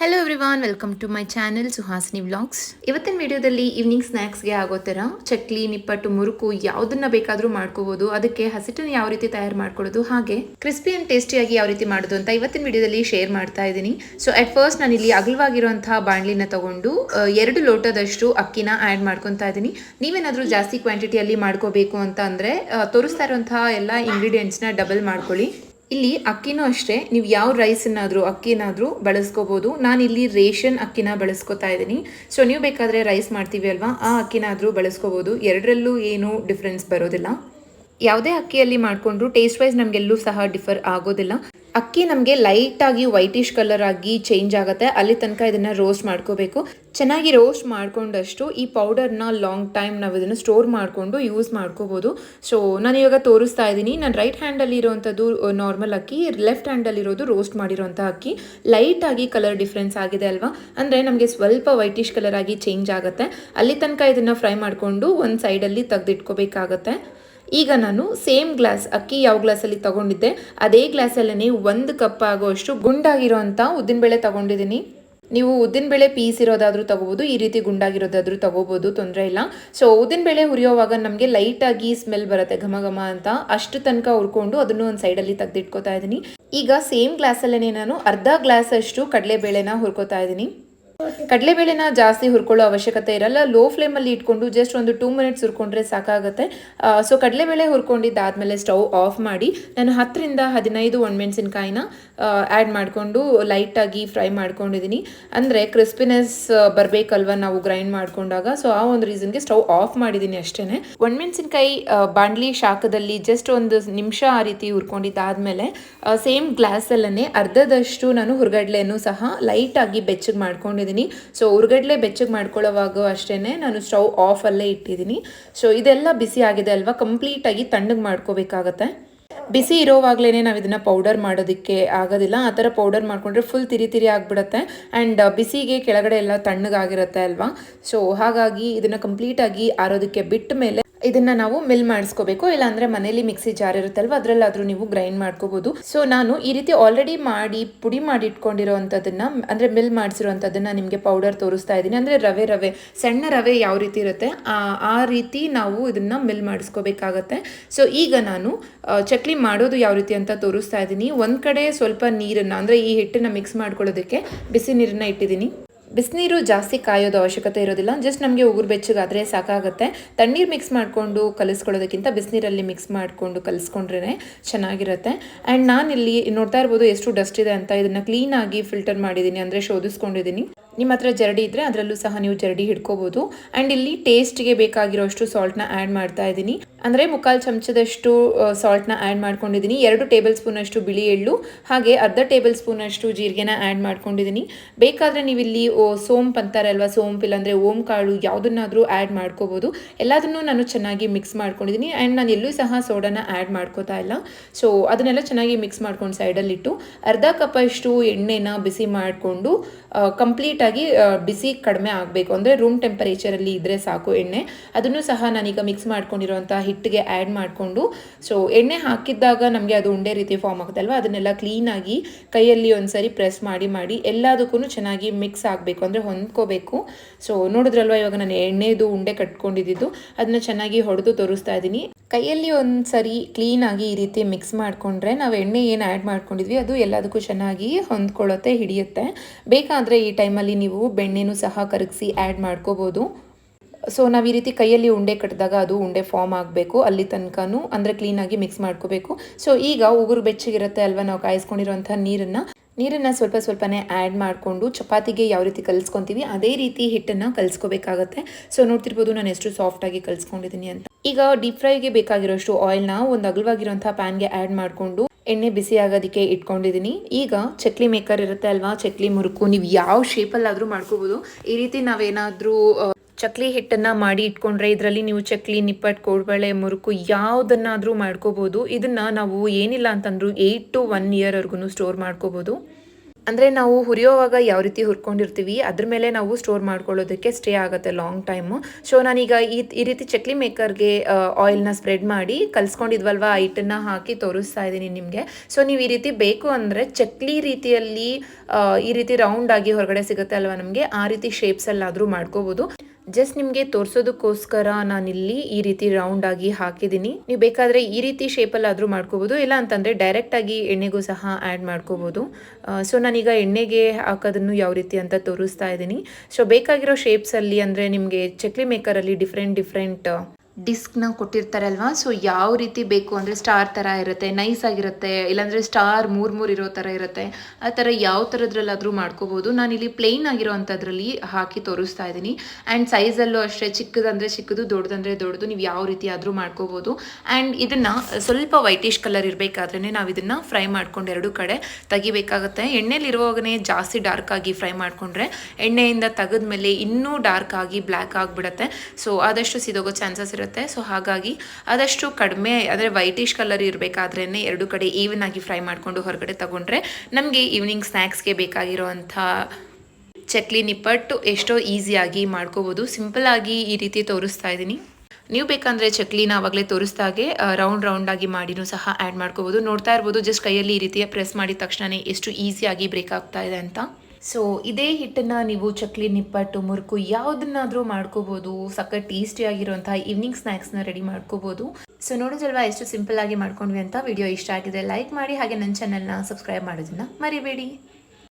Hello everyone welcome to my channel Suhasini vlogs ಇವತ್ತಿನ ವಿಡಿಯೋದಲ್ಲಿ evening ಸ್ನ್ಯಾಕ್ಸ್ಗೆ ಆಗೋ ಥರ ಚಕ್ಲಿ, ನಿಪ್ಪಟ್ಟು, ಮುರುಕು ಯಾವುದನ್ನ ಬೇಕಾದರೂ ಮಾಡ್ಕೋಬೋದು. ಅದಕ್ಕೆ ಹಸಿಟನ್ನು ಯಾವ ರೀತಿ ತಯಾರು ಮಾಡ್ಕೊಳ್ಳೋದು, ಹಾಗೆ ಕ್ರಿಸ್ಪಿ ಆ್ಯಂಡ್ ಟೇಸ್ಟಿಯಾಗಿ ಯಾವ ರೀತಿ ಮಾಡೋದು ಅಂತ ಇವತ್ತಿನ ವಿಡಿಯೋದಲ್ಲಿ ಶೇರ್ ಮಾಡ್ತಾ ಇದ್ದೀನಿ. ಸೊ ಅಟ್ ಫಸ್ಟ್ ನಾನು ಇಲ್ಲಿ ಅಗಲವಾಗಿರುವಂತಹ ಬಾಣಲಿನ ತಗೊಂಡು ಎರಡು ಲೋಟದಷ್ಟು ಅಕ್ಕಿನ ಆ್ಯಡ್ ಮಾಡ್ಕೊತಾ ಇದ್ದೀನಿ. ನೀವೇನಾದರೂ ಜಾಸ್ತಿ ಕ್ವಾಂಟಿಟಿಯಲ್ಲಿ ಮಾಡ್ಕೋಬೇಕು ಅಂತ ಅಂದರೆ ತೋರಿಸ್ತಾ ಇರುವಂತಹ ಎಲ್ಲ ಇಂಗ್ರೀಡಿಯೆಂಟ್ಸ್ನ ಡಬಲ್ ಮಾಡ್ಕೊಳ್ಳಿ. ಇಲ್ಲಿ ಅಕ್ಕಿನೂ ಅಷ್ಟೇ, ನೀವು ಯಾವ ರೈಸನ್ನಾದರೂ ಅಕ್ಕಿನಾದರೂ ಬಳಸ್ಕೋಬೋದು. ಇಲ್ಲಿ ರೇಷನ್ ಅಕ್ಕಿನ ಬಳಸ್ಕೊತಾ ಇದ್ದೀನಿ. ಸೊ ನೀವು ಬೇಕಾದರೆ ರೈಸ್ ಮಾಡ್ತೀವಿ ಅಲ್ವಾ? ಆ ಅಕ್ಕಿನಾದರೂ ಬಳಸ್ಕೋಬೋದು. ಎರಡರಲ್ಲೂ ಏನೂ ಡಿಫ್ರೆನ್ಸ್ ಬರೋದಿಲ್ಲ. ಯಾವುದೇ ಅಕ್ಕಿಯಲ್ಲಿ ಮಾಡಿಕೊಂಡ್ರು ಟೇಸ್ಟ್ ವೈಸ್ ನಮಗೆಲ್ಲೂ ಸಹ ಡಿಫರ್ ಆಗೋದಿಲ್ಲ. ಅಕ್ಕಿ ನಮಗೆ ಲೈಟಾಗಿ ವೈಟಿಶ್ ಕಲರ್ ಆಗಿ ಚೇಂಜ್ ಆಗುತ್ತೆ. ಅಲ್ಲಿ ತನಕ ಇದನ್ನು ರೋಸ್ಟ್ ಮಾಡ್ಕೋಬೇಕು. ಚೆನ್ನಾಗಿ ರೋಸ್ಟ್ ಮಾಡ್ಕೊಂಡಷ್ಟು ಈ ಪೌಡರ್ನ ಲಾಂಗ್ ಟೈಮ್ ನಾವು ಇದನ್ನು ಸ್ಟೋರ್ ಮಾಡಿಕೊಂಡು ಯೂಸ್ ಮಾಡ್ಕೋಬೋದು. ಸೊ ನಾನು ಇವಾಗ ತೋರಿಸ್ತಾ ಇದ್ದೀನಿ. ನಾನು ರೈಟ್ ಹ್ಯಾಂಡಲ್ಲಿ ಇರೋವಂಥದ್ದು ನಾರ್ಮಲ್ ಅಕ್ಕಿ ಲೆಫ್ಟ್ ಹ್ಯಾಂಡಲ್ಲಿ ಇರೋದು ರೋಸ್ಟ್ ಮಾಡಿರೋಂಥ ಅಕ್ಕಿ. ಲೈಟಾಗಿ ಕಲರ್ ಡಿಫ್ರೆನ್ಸ್ ಆಗಿದೆ ಅಲ್ವಾ? ಅಂದರೆ ನಮಗೆ ಸ್ವಲ್ಪ ವೈಟಿಶ್ ಕಲರ್ ಆಗಿ ಚೇಂಜ್ ಆಗುತ್ತೆ. ಅಲ್ಲಿ ತನಕ ಇದನ್ನು ಫ್ರೈ ಮಾಡಿಕೊಂಡು ಒಂದು ಸೈಡಲ್ಲಿ ತೆಗೆದಿಟ್ಕೋಬೇಕಾಗತ್ತೆ. ಈಗ ನಾನು ಸೇಮ್ ಗ್ಲಾಸ್ ಅಕ್ಕಿ ಯಾವ ಗ್ಲಾಸಲ್ಲಿ ತಗೊಂಡಿದ್ದೆ, ಅದೇ ಗ್ಲಾಸಲ್ಲೇ ಒಂದು ಕಪ್ ಆಗುವಷ್ಟು ಗುಂಡಾಗಿರೋಂಥ ಉದ್ದಿನಬೇಳೆ ತಗೊಂಡಿದ್ದೀನಿ. ನೀವು ಉದ್ದಿನಬೇಳೆ ಪೀಸ್ ಇರೋದಾದರೂ ತಗೋಬೋದು, ಈ ರೀತಿ ಗುಂಡಾಗಿರೋದಾದರೂ ತಗೋಬೋದು, ತೊಂದರೆ ಇಲ್ಲ. ಸೊ ಉದ್ದಿನಬೇಳೆ ಹುರಿಯೋವಾಗ ನಮಗೆ ಲೈಟಾಗಿ ಸ್ಮೆಲ್ ಬರುತ್ತೆ, ಘಮ ಘಮ ಅಂತ. ಅಷ್ಟು ತನಕ ಹುರ್ಕೊಂಡು ಅದನ್ನು ಒಂದು ಸೈಡಲ್ಲಿ ತೆಗೆದಿಟ್ಕೋತಾ ಇದ್ದೀನಿ. ಈಗ ಸೇಮ್ ಗ್ಲಾಸಲ್ಲೇ ನಾನು ಅರ್ಧ ಗ್ಲಾಸ್ ಅಷ್ಟು ಕಡಲೆಬೇಳೆನ ಹುರ್ಕೋತಾ ಇದ್ದೀನಿ. ಕಡಲೆಬೇಳೆನ ಜಾಸ್ತಿ ಹುರ್ಕೊಳ್ಳೋ ಅವಶ್ಯಕತೆ ಇರಲ್ಲ. ಲೋ ಫ್ಲೇಮಲ್ಲಿ ಇಟ್ಕೊಂಡು ಜಸ್ಟ್ ಒಂದು ಟೂ ಮಿನಿಟ್ಸ್ ಹುರ್ಕೊಂಡ್ರೆ ಸಾಕಾಗುತ್ತೆ. ಸೊ ಕಡಲೆಬೇಳೆ ಹುರ್ಕೊಂಡಿದ್ದಾದಮೇಲೆ ಸ್ಟವ್ ಆಫ್ ಮಾಡಿ, ನಾನು ಹತ್ತರಿಂದ ಹದಿನೈದು ಒಣಮೆಣಸಿನ್ಕಾಯಿನ ಆ್ಯಡ್ ಮಾಡಿಕೊಂಡು ಲೈಟಾಗಿ ಫ್ರೈ ಮಾಡ್ಕೊಂಡಿದ್ದೀನಿ. ಅಂದರೆ ಕ್ರಿಸ್ಪಿನೆಸ್ ಬರಬೇಕಲ್ವ ನಾವು ಗ್ರೈಂಡ್ ಮಾಡ್ಕೊಂಡಾಗ. ಸೊ ಆ ಒಂದು ರೀಸನ್ಗೆ ಸ್ಟವ್ ಆಫ್ ಮಾಡಿದ್ದೀನಿ ಅಷ್ಟೇ ಒಣಮೆಣಸಿನ್ಕಾಯಿ ಬಾಂಡ್ಲಿ ಶಾಖದಲ್ಲಿ ಜಸ್ಟ್ ಒಂದು ನಿಮಿಷ ಆ ರೀತಿ ಹುರ್ಕೊಂಡಿದ್ದಾದಮೇಲೆ ಸೇಮ್ ಗ್ಲಾಸಲ್ಲೇ ಅರ್ಧದಷ್ಟು ನಾನು ಹುರ್ಗಡ್ಲೆಯನ್ನು ಸಹ ಲೈಟಾಗಿ ಬೆಚ್ಚಗೆ ಮಾಡ್ಕೊಂಡಿದ್ದೀನಿ. ಸೊ ಉರ್ಗಡ್ಲೆ ಬೆಚ್ಚಗೆ ಮಾಡ್ಕೊಳ್ಳೋವಾಗ ಅಷ್ಟೇ ನಾನು ಸ್ಟವ್ ಆಫಲ್ಲೇ ಇಟ್ಟಿದ್ದೀನಿ. ಸೊ ಇದೆಲ್ಲ ಬಿಸಿ ಆಗಿದೆ ಅಲ್ವಾ? ಕಂಪ್ಲೀಟಾಗಿ ತಣ್ಣಗೆ ಮಾಡ್ಕೋಬೇಕಾಗತ್ತೆ. ಬಿಸಿ ಇರೋವಾಗಲೇ ನಾವು ಇದನ್ನು ಪೌಡರ್ ಮಾಡೋದಕ್ಕೆ ಆಗೋದಿಲ್ಲ. ಆ ಥರ ಪೌಡರ್ ಮಾಡಿಕೊಂಡ್ರೆ ಫುಲ್ ತಿರಿ ತಿರಿ ಆಗಿಬಿಡುತ್ತೆ. ಆ್ಯಂಡ್ ಬಿಸಿಗೆ ಕೆಳಗಡೆ ಎಲ್ಲ ತಣ್ಣಗಾಗಿರುತ್ತೆ ಅಲ್ವಾ? ಸೊ ಹಾಗಾಗಿ ಇದನ್ನು ಕಂಪ್ಲೀಟಾಗಿ ಆರೋದಕ್ಕೆ ಬಿಟ್ಟ ಮೇಲೆ ಇದನ್ನ ನಾವು ಮಿಲ್ ಮಾಡಿಸ್ಕೋಬೇಕು. ಇಲ್ಲಾಂದ್ರೆ ಮನೇಲಿ ಮಿಕ್ಸಿ ಜಾರ್ ಇರುತ್ತಲ್ವ, ಅದ್ರಲ್ಲಾದ್ರೂ ನೀವು ಗ್ರೈಂಡ್ ಮಾಡ್ಕೋಬಹುದು ಸೊ ನಾನು ಈ ರೀತಿ ಆಲ್ರೆಡಿ ಮಾಡಿ, ಪುಡಿ ಮಾಡಿ ಇಟ್ಕೊಂಡಿರೋವಂಥದ್ದನ್ನ ಅಂದ್ರೆ ಮಿಲ್ ಮಾಡಿಸಿರುವಂತದನ್ನ ನಿಮಗೆ ಪೌಡರ್ ತೋರಿಸ್ತಾ ಇದ್ದೀನಿ. ಅಂದ್ರೆ ರವೆ ರವೆ, ಸಣ್ಣ ರವೆ ಯಾವ ರೀತಿ ಇರುತ್ತೆ, ಆ ರೀತಿ ನಾವು ಇದನ್ನ ಮಿಲ್ ಮಾಡಿಸ್ಕೋಬೇಕಾಗತ್ತೆ. ಸೊ ಈಗ ನಾನು ಚಕ್ಲಿ ಮಾಡೋದು ಯಾವ ರೀತಿ ಅಂತ ತೋರಿಸ್ತಾ ಇದ್ದೀನಿ. ಒಂದ್ ಕಡೆ ಸ್ವಲ್ಪ ನೀರನ್ನ, ಅಂದ್ರೆ ಈ ಹಿಟ್ಟನ್ನ ಮಿಕ್ಸ್ ಮಾಡ್ಕೊಳ್ಳೋದಕ್ಕೆ ಬಿಸಿ ನೀರನ್ನ ಇಟ್ಟಿದ್ದೀನಿ. ಬಿಸಿನೀರು ಜಾಸ್ತಿ ಕಾಯೋದು ಅವಶ್ಯಕತೆ ಇರೋದಿಲ್ಲ. ಜಸ್ಟ್ ನಮಗೆ ಉಗುರು ಬೆಚ್ಚಗಾದರೆ ಸಾಕಾಗುತ್ತೆ. ತಣ್ಣೀರು ಮಿಕ್ಸ್ ಮಾಡಿಕೊಂಡು ಕಲಿಸ್ಕೊಳ್ಳೋದಕ್ಕಿಂತ ಬಿಸಿನೀರಲ್ಲಿ ಮಿಕ್ಸ್ ಮಾಡಿಕೊಂಡು ಕಲಿಸ್ಕೊಂಡ್ರೇ ಚೆನ್ನಾಗಿರುತ್ತೆ. ಆ್ಯಂಡ್ ನಾನಿಲ್ಲಿ ನೋಡ್ತಾ ಇರ್ಬೋದು ಎಷ್ಟು ಡಸ್ಟ್ ಇದೆ ಅಂತ. ಇದನ್ನು ಕ್ಲೀನಾಗಿ ಫಿಲ್ಟರ್ ಮಾಡಿದ್ದೀನಿ ಅಂದರೆ ಶೋಧಿಸ್ಕೊಂಡಿದ್ದೀನಿ ನಿಮ್ಮ ಹತ್ರ ಜರಡಿ ಇದ್ದರೆ ಅದರಲ್ಲೂ ಸಹ ನೀವು ಜರಡಿ ಹಿಡ್ಕೋಬೋದು. ಆ್ಯಂಡ್ ಇಲ್ಲಿ ಟೇಸ್ಟ್ಗೆ ಬೇಕಾಗಿರೋಷ್ಟು ಸಾಲ್ಟ್ನ ಆ್ಯಡ್ ಮಾಡ್ತಾ ಇದ್ದೀನಿ. ಅಂದರೆ ಮುಕ್ಕಾಲು ಚಮಚದಷ್ಟು ಸಾಲ್ಟ್ನ ಆ್ಯಡ್ ಮಾಡ್ಕೊಂಡಿದ್ದೀನಿ. ಎರಡು ಟೇಬಲ್ ಸ್ಪೂನಷ್ಟು ಬಿಳಿ ಎಳ್ಳು, ಹಾಗೆ ಅರ್ಧ ಟೇಬಲ್ ಸ್ಪೂನಷ್ಟು ಜೀರಿಗೆನ ಆ್ಯಡ್ ಮಾಡ್ಕೊಂಡಿದ್ದೀನಿ. ಬೇಕಾದರೆ ನೀವು ಇಲ್ಲಿ ಸೋಂಪು ಅಂತಾರೆ ಅಲ್ವಾ, ಸೋಂಪು ಇಲ್ಲಾಂದರೆ ಓಂ ಕಾಳು ಯಾವುದನ್ನಾದರೂ ಆ್ಯಡ್ ಮಾಡ್ಕೋಬೋದು. ಎಲ್ಲದನ್ನೂ ನಾನು ಚೆನ್ನಾಗಿ ಮಿಕ್ಸ್ ಮಾಡ್ಕೊಂಡಿದ್ದೀನಿ. ಆ್ಯಂಡ್ ನಾನು ಎಲ್ಲೂ ಸಹ ಸೋಡಾನ ಆ್ಯಡ್ ಮಾಡ್ಕೋತಾ ಇಲ್ಲ. ಸೊ ಅದನ್ನೆಲ್ಲ ಚೆನ್ನಾಗಿ ಮಿಕ್ಸ್ ಮಾಡ್ಕೊಂಡು ಸೈಡಲ್ಲಿಟ್ಟು ಅರ್ಧ ಕಪ್ಪಷ್ಟು ಎಣ್ಣೆನ ಬಿಸಿ ಮಾಡಿಕೊಂಡು ಬಿಸಿ ಕಡಿಮೆ ಆಗಬೇಕು. ಅಂದರೆ ರೂಮ್ ಟೆಂಪರೇಚರಲ್ಲಿ ಇದ್ದರೆ ಸಾಕು ಎಣ್ಣೆ. ಅದನ್ನು ಸಹ ನಾನೀಗ ಮಿಕ್ಸ್ ಮಾಡ್ಕೊಂಡಿರುವಂಥ ಹಿಟ್ಟಿಗೆ ಆ್ಯಡ್ ಮಾಡಿಕೊಂಡು ಸೊ ಎಣ್ಣೆ ಹಾಕಿದ್ದಾಗ ನಮಗೆ ಅದು ಉಂಡೆ ರೀತಿ ಫಾರ್ಮ್ ಆಗುತ್ತಲ್ವ ಅದನ್ನೆಲ್ಲ ಕ್ಲೀನಾಗಿ ಕೈಯಲ್ಲಿ ಒಂದ್ಸರಿ ಪ್ರೆಸ್ ಮಾಡಿ ಮಾಡಿ ಎಲ್ಲದಕ್ಕೂ ಚೆನ್ನಾಗಿ ಮಿಕ್ಸ್ ಆಗಬೇಕು. ಅಂದರೆ ಹೊಂದ್ಕೋಬೇಕು. ಸೊ ನೋಡಿದ್ರಲ್ವ ಇವಾಗ ನಾನು ಎಣ್ಣೆದು ಉಂಡೆ ಕಟ್ಕೊಂಡಿದ್ದು. ಅದನ್ನ ಚೆನ್ನಾಗಿ ಹೊಡೆದು ತೋರಿಸ್ತಾ ಇದ್ದೀನಿ. ಕೈಯಲ್ಲಿ ಒಂದು ಸರಿ ಕ್ಲೀನಾಗಿ ಈ ರೀತಿ ಮಿಕ್ಸ್ ಮಾಡಿಕೊಂಡ್ರೆ ನಾವು ಎಣ್ಣೆ ಏನು ಆ್ಯಡ್ ಮಾಡ್ಕೊಂಡಿದ್ವಿ, ಅದು ಎಲ್ಲದಕ್ಕೂ ಚೆನ್ನಾಗಿ ಹೊಂದ್ಕೊಳ್ಳುತ್ತೆ, ಹಿಡಿಯುತ್ತೆ. ಬೇಕಾದರೆ ಈ ಟೈಮಲ್ಲಿ ನೀವು ಬೆಣ್ಣೆನೂ ಸಹ ಕರಗಿಸಿ ಆ್ಯಡ್ ಮಾಡ್ಕೋಬೋದು. ಸೊ ನಾವು ಈ ರೀತಿ ಕೈಯಲ್ಲಿ ಉಂಡೆ ಕಟ್ಟಿದಾಗ ಅದು ಉಂಡೆ ಫಾರ್ಮ್ ಆಗಬೇಕು, ಅಲ್ಲಿ ತನಕನೂ ಅಂದರೆ ಕ್ಲೀನಾಗಿ ಮಿಕ್ಸ್ ಮಾಡ್ಕೋಬೇಕು. ಸೊ ಈಗ ಉಗುರು ಬೆಚ್ಚಗಿರುತ್ತೆ ಅಲ್ವಾ, ನಾವು ಕಾಯಿಸ್ಕೊಂಡಿರುವಂಥ ನೀರನ್ನು. ನೀರನ್ನು ಸ್ವಲ್ಪ ಸ್ವಲ್ಪನೇ ಆ್ಯಡ್ ಮಾಡಿಕೊಂಡು ಚಪಾತಿಗೆ ಯಾವ ರೀತಿ ಕಲಿಸ್ಕೊತೀವಿ, ಅದೇ ರೀತಿ ಹಿಟ್ಟನ್ನು ಕಲಿಸ್ಕೋಬೇಕಾಗತ್ತೆ. ಸೊ ನೋಡ್ತಿರ್ಬೋದು ನಾನು ಎಷ್ಟು ಸಾಫ್ಟಾಗಿ ಕಲಿಸ್ಕೊಂಡಿದ್ದೀನಿ ಅಂತ. ಈಗ ಡೀಪ್ ಫ್ರೈಗೆ ಬೇಕಾಗಿರೋಷ್ಟು ಆಯಿಲ್ನ ಒಂದು ಅಗಲವಾಗಿರುವಂಥ ಪ್ಯಾನ್ಗೆ ಆ್ಯಡ್ ಮಾಡಿಕೊಂಡು ಎಣ್ಣೆ ಬಿಸಿ ಆಗೋದಕ್ಕೆ ಇಟ್ಕೊಂಡಿದ್ದೀನಿ ಈಗ ಚಕ್ಲಿ ಮೇಕರ್ ಇರುತ್ತೆ ಅಲ್ವಾ? ಚಕ್ಲಿ ಮುರುಕು, ನೀವು ಯಾವ ಶೇಪಲ್ಲಾದರೂ ಮಾಡ್ಕೋಬೋದು. ಈ ರೀತಿ ನಾವೇನಾದರೂ ಚಕ್ಲಿ ಹಿಟ್ಟನ್ನು ಮಾಡಿ ಇಟ್ಕೊಂಡ್ರೆ ಇದರಲ್ಲಿ ನೀವು ಚಕ್ಲಿ ನಿಪ್ಪಟ್ಟು ಕೋಡ್ಬಳೆ, ಮುರುಕು ಯಾವುದನ್ನಾದರೂ ಮಾಡ್ಕೋಬೋದು. ಇದನ್ನು ನಾವು ಏನಿಲ್ಲ ಅಂತಂದರೂ ಏಯ್ಟ್ ಟು ಒನ್ ಇಯರ್ವರೆಗೂ ಸ್ಟೋರ್ ಮಾಡ್ಕೋಬೋದು. ಅಂದರೆ ನಾವು ಹುರಿಯೋವಾಗ ಯಾವ ರೀತಿ ಹುರ್ಕೊಂಡಿರ್ತೀವಿ, ಅದ್ರ ಮೇಲೆ ನಾವು ಸ್ಟೋರ್ ಮಾಡ್ಕೊಳ್ಳೋದಕ್ಕೆ ಸ್ಟೇ ಆಗುತ್ತೆ ಲಾಂಗ್ ಟೈಮು ಸೊ ನಾನೀಗ ಈ ಈ ರೀತಿ ಚಕ್ಲಿ ಮೇಕರ್ಗೆ ಆಯಿಲ್ನ ಸ್ಪ್ರೆಡ್ ಮಾಡಿ ಕಲ್ಸ್ಕೊಂಡಿದ್ವಲ್ವ, ಆ ಹಿಟ್ಟನ್ನು ಹಾಕಿ ತೋರಿಸ್ತಾ ಇದ್ದೀನಿ ನಿಮಗೆ. ಸೊ ನೀವು ಈ ರೀತಿ ಬೇಕು ಅಂದರೆ ಚಕ್ಲಿ ರೀತಿಯಲ್ಲಿ ಈ ರೀತಿ ರೌಂಡ್ ಆಗಿ ಹೊರಗಡೆ ಸಿಗುತ್ತೆ ಅಲ್ವಾ ನಮಗೆ, ಆ ರೀತಿ ಶೇಪ್ಸಲ್ಲಾದರೂ ಮಾಡ್ಕೋಬೋದು. ಜಸ್ಟ್ ನಿಮಗೆ ತೋರಿಸೋದಕ್ಕೋಸ್ಕರ ನಾನಿಲ್ಲಿ ಈ ರೀತಿ ರೌಂಡ್ ಆಗಿ ಹಾಕಿದ್ದೀನಿ. ನೀವು ಬೇಕಾದರೆ ಈ ರೀತಿ ಶೇಪಲ್ಲಾದರೂ ಮಾಡ್ಕೋಬೋದು, ಇಲ್ಲ ಅಂತಂದರೆ ಡೈರೆಕ್ಟಾಗಿ ಎಣ್ಣೆಗೂ ಸಹ ಆ್ಯಡ್ ಮಾಡ್ಕೋಬೋದು. ಸೊ ನಾನೀಗ ಎಣ್ಣೆಗೆ ಹಾಕೋದನ್ನು ಯಾವ ರೀತಿ ಅಂತ ತೋರಿಸ್ತಾ ಇದ್ದೀನಿ. ಸೊ ಬೇಕಾಗಿರೋ ಶೇಪ್ಸಲ್ಲಿ ಅಂದರೆ ನಿಮಗೆ ಚಕ್ಲಿ ಮೇಕರಲ್ಲಿ ಡಿಫ್ರೆಂಟ್ ಡಿಫ್ರೆಂಟ್ ಡಿಸ್ಕ್ನ ಕೊಟ್ಟಿರ್ತಾರಲ್ವಾ? ಸೊ ಯಾವ ರೀತಿ ಬೇಕು ಅಂದರೆ ಸ್ಟಾರ್ ಥರ ಇರುತ್ತೆ ನೈಸ್ ಆಗಿರುತ್ತೆ, ಇಲ್ಲಾಂದರೆ ಸ್ಟಾರ್ ಮೂರು ಮೂರು ಇರೋ ಥರ ಇರುತ್ತೆ, ಆ ಥರ ಯಾವ ಥರದ್ರಲ್ಲಾದರೂ ಮಾಡ್ಕೋಬೋದು. ನಾನಿಲ್ಲಿ ಪ್ಲೇನ್ ಆಗಿರೋ ಅಂಥದ್ರಲ್ಲಿ ಹಾಕಿ ತೋರಿಸ್ತಾ ಇದ್ದೀನಿ. ಆ್ಯಂಡ್ ಸೈಜಲ್ಲೂ ಅಷ್ಟೇ, ಚಿಕ್ಕದಂದರೆ ಚಿಕ್ಕದು, ದೊಡ್ಡದಂದರೆ ದೊಡ್ಡದು, ನೀವು ಯಾವ ರೀತಿ ಆದರೂ ಮಾಡ್ಕೋಬೋದು. ಆ್ಯಂಡ್ ಇದನ್ನು ಸ್ವಲ್ಪ ವೈಟಿಶ್ ಕಲರ್ ಇರಬೇಕಾದ್ರೆ ನಾವು ಇದನ್ನು ಫ್ರೈ ಮಾಡ್ಕೊಂಡು ಎರಡು ಕಡೆ ತೆಗಿಬೇಕಾಗುತ್ತೆ. ಎಣ್ಣೆಲಿರುವಾಗನೇ ಜಾಸ್ತಿ ಡಾರ್ಕ್ ಆಗಿ ಫ್ರೈ ಮಾಡಿಕೊಂಡ್ರೆ ಎಣ್ಣೆಯಿಂದ ತೆಗೆದ್ಮೇಲೆ ಇನ್ನೂ ಡಾರ್ಕ್ ಆಗಿ ಬ್ಲ್ಯಾಕ್ ಆಗಿಬಿಡುತ್ತೆ. ಸೊ ಆದಷ್ಟು ಸಿದೋಗೋ ಚಾನ್ಸಸ್ ಇರುತ್ತೆ. ಸೊ ಹಾಗಾಗಿ ಆದಷ್ಟು ಕಡಿಮೆ, ಅಂದರೆ ವೈಟಿಶ್ ಕಲರ್ ಇರಬೇಕಾದ್ರೇ ಎರಡು ಕಡೆ ಈವನ್ ಆಗಿ ಫ್ರೈ ಮಾಡಿಕೊಂಡು ಹೊರಗಡೆ ತಗೊಂಡ್ರೆ ನಮಗೆ ಈವ್ನಿಂಗ್ ಸ್ನ್ಯಾಕ್ಸ್ಗೆ ಬೇಕಾಗಿರೋವಂಥ ಚಕ್ಲಿ ನಿಪ್ಪಟ್ಟು ಎಷ್ಟೋ ಈಸಿಯಾಗಿ ಮಾಡ್ಕೋಬೋದು. ಸಿಂಪಲ್ ಆಗಿ ಈ ರೀತಿ ತೋರಿಸ್ತಾ ಇದ್ದೀನಿ. ನೀವು ಬೇಕಂದರೆ ಚಕ್ಲಿನ ಆವಾಗಲೇ ತೋರಿಸ್ದಾಗೆ ರೌಂಡ್ ರೌಂಡಾಗಿ ಮಾಡಿನೂ ಸಹ ಆ್ಯಡ್ ಮಾಡ್ಕೋಬೋದು. ನೋಡ್ತಾ ಇರ್ಬೋದು ಜಸ್ಟ್ ಕೈಯಲ್ಲಿ ಈ ರೀತಿಯ ಪ್ರೆಸ್ ಮಾಡಿದ ತಕ್ಷಣವೇ ಎಷ್ಟು ಈಸಿಯಾಗಿ ಬ್ರೇಕ್ ಆಗ್ತಾ ಇದೆ ಅಂತ. ಸೊ ಇದೇ ಹಿಟ್ಟನ್ನು ನೀವು ಚಕ್ಲಿ, ನಿಪ್ಪಟ್ಟು, ಮುರುಕು ಯಾವುದನ್ನಾದರೂ ಮಾಡ್ಕೋಬೋದು. ಸಕ್ಕ ಟೇಸ್ಟಿ ಆಗಿರುವಂತಹ ಈವ್ನಿಂಗ್ ಸ್ನ್ಯಾಕ್ಸ್ನ ರೆಡಿ ಮಾಡ್ಕೋಬೋದು. ಸೊ ನೋಡೋದಲ್ವಾ ಎಷ್ಟು ಸಿಂಪಲ್ ಆಗಿ ಮಾಡ್ಕೊಂಡ್ವಿ ಅಂತ ವಿಡಿಯೋ ಇಷ್ಟ ಆಗಿದೆ. ಲೈಕ್ ಮಾಡಿ ಹಾಗೆ ನನ್ನ ಚಾನಲ್ನ ಸಬ್ಸ್ಕ್ರೈಬ್ ಮಾಡೋದನ್ನ ಮರಿಬೇಡಿ.